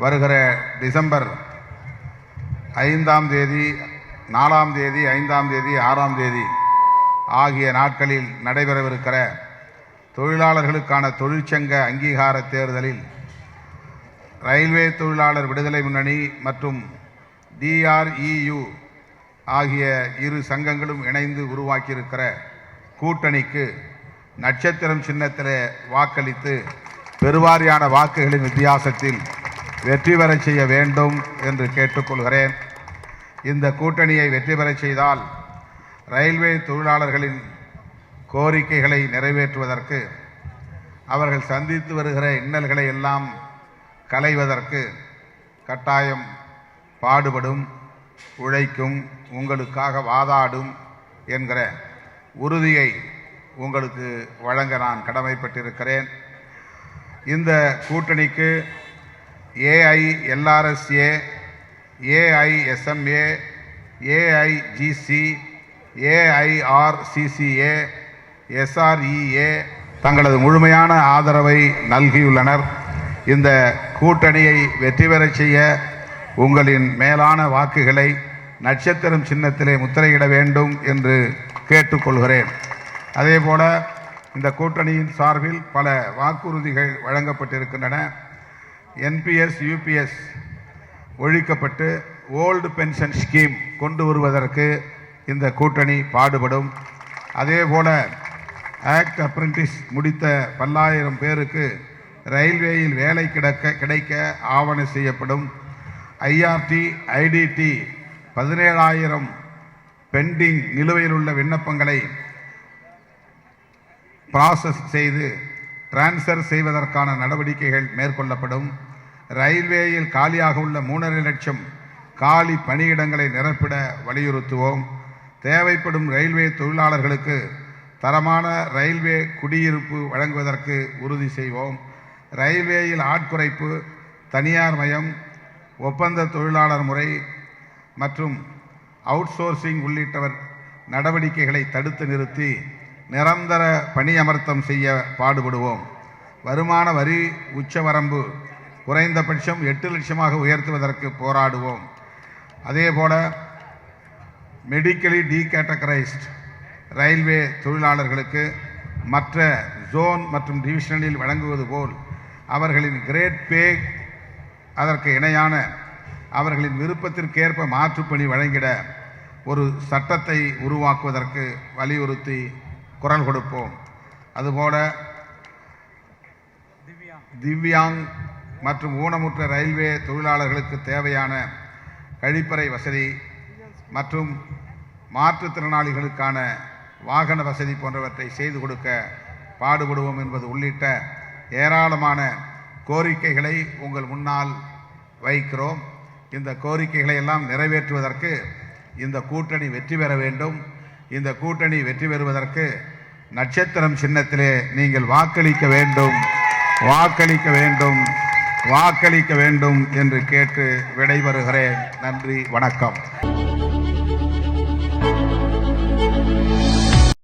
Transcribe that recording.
வருகிற டிசம்பர் ஐந்தாம் தேதி நாலாம் தேதி ஐந்தாம் தேதி ஆறாம் தேதி ஆகிய நாட்களில் நடைபெறவிருக்கிற தொழிலாளர்களுக்கான தொழிற்சங்க அங்கீகார தேர்தலில் ரயில்வே தொழிலாளர் விடுதலை முன்னணி மற்றும் டிஆர்இயு ஆகிய இரு சங்கங்களும் இணைந்து உருவாக்கியிருக்கிற கூட்டணிக்கு நட்சத்திரம் சின்னத்தில் வாக்களித்து பெருவாரியான வாக்குகளின் வித்தியாசத்தில் வெற்றி பெறச் செய்ய வேண்டும் என்று கேட்டுக்கொள்கிறேன். இந்த கூட்டணியை வெற்றி பெறச் செய்தால் ரயில்வே தொழிலாளர்களின் கோரிக்கைகளை நிறைவேற்றுவதற்கு அவர்கள் சந்தித்து வருகிற இன்னல்களை எல்லாம் களைவதற்கு கட்டாயம் பாடுபடும் உழைக்கும் உங்களுக்காக வாதாடும் என்கிற உறுதியை உங்களுக்கு வழங்க நான் கடமைப்பட்டிருக்கிறேன். இந்த கூட்டணிக்கு ஏஐஎல்ஆர்எஸ்ஏ ஏஐஎஸ்எம்ஏ ஏஐஜிசி ஏஐஆர்சிசிஏ எஸ்ஆர்இஏ தங்களது முழுமையான ஆதரவை நல்கியுள்ளனர். இந்த கூட்டணியை வெற்றி பெறச் செய்ய உங்களின் மேலான வாக்குகளை நட்சத்திரம் சின்னத்திலே முத்திரையிட வேண்டும் என்று கேட்டுக்கொள்கிறேன். அதேபோல இந்த கூட்டணியின் சார்பில் பல வாக்குறுதிகள் வழங்கப்பட்டிருக்கின்றன. என்பிஎஸ் யூபிஎஸ் ஒழிக்கப்பட்டு ஓல்டு பென்ஷன் ஸ்கீம் கொண்டு வருவதற்கு இந்த கூட்டணி பாடுபடும். அதேபோல ஆக்ட் அப்ரெண்டிஸ் முடித்த பல்லாயிரம் பேருக்கு ரயில்வேயில் வேலை கிடக்க கிடைக்க ஆவணம் செய்யப்படும். ஐஆர்டி ஐடிடி பதினேழாயிரம் பெண்டிங் நிலுவையில் உள்ள விண்ணப்பங்களை ப்ராசஸ் செய்து டிரான்ஸ்ஃபர் செய்வதற்கான நடவடிக்கைகள் மேற்கொள்ளப்படும். ரயில்வேயில் காலியாக உள்ள மூணரை லட்சம் காலி பணியிடங்களை நிரப்பிட வலியுறுத்துவோம். தேவைப்படும் ரயில்வே தொழிலாளர்களுக்கு தரமான ரயில்வே குடியிருப்பு வழங்குவதற்கு உறுதி செய்வோம். ரயில்வேயில் ஆட்குறைப்பு தனியார் மயம் ஒப்பந்த தொழிலாளர் முறை மற்றும் அவுட்சோர்சிங் உள்ளிட்டவர் நடவடிக்கைகளை தடுத்து நிறுத்தி நிரந்தர பணியமர்த்தம் செய்ய பாடுபடுவோம். வருமான வரி உச்சவரம்பு குறைந்தபட்சம் எட்டு லட்சமாக உயர்த்துவதற்கு போராடுவோம். அதேபோல மெடிக்கலி டீகேட்டகரைஸ்ட் ரயில்வே தொழிலாளர்களுக்கு மற்ற ஜோன் மற்றும் டிவிஷனில் வழங்குவது போல் அவர்களின் கிரேட் பே அதற்கு இணையான அவர்களின் விருப்பத்திற்கேற்ப மாற்றுப்பணி வழங்கிட ஒரு சட்டத்தை உருவாக்குவதற்கு வலியுறுத்தி குரல் கொடுப்போம். அதுபோல திவ்யாங் மற்றும் ஊனமுற்ற ரயில்வே தொழிலாளர்களுக்கு தேவையான கழிப்பறை வசதி மற்றும் மாற்றுத்திறனாளிகளுக்கான வாகன வசதி போன்றவற்றை செய்து கொடுக்க பாடுபடுவோம் என்பது உள்ளிட்ட ஏராளமான கோரிக்கைகளை உங்கள் முன்னால் வைக்கிறோம். இந்த கோரிக்கைகளை எல்லாம் நிறைவேற்றுவதற்கு இந்த கூட்டணி வெற்றி பெற வேண்டும். இந்த கூட்டணி வெற்றி பெறுவதற்கு நட்சத்திரம் சின்னத்திலே நீங்கள் வாக்களிக்க வேண்டும். வாக்களிக்க வேண்டும். வாக்களிக்க வேண்டும் என்று கேட்டு விடைபெறுகிறேன். நன்றி. வணக்கம்.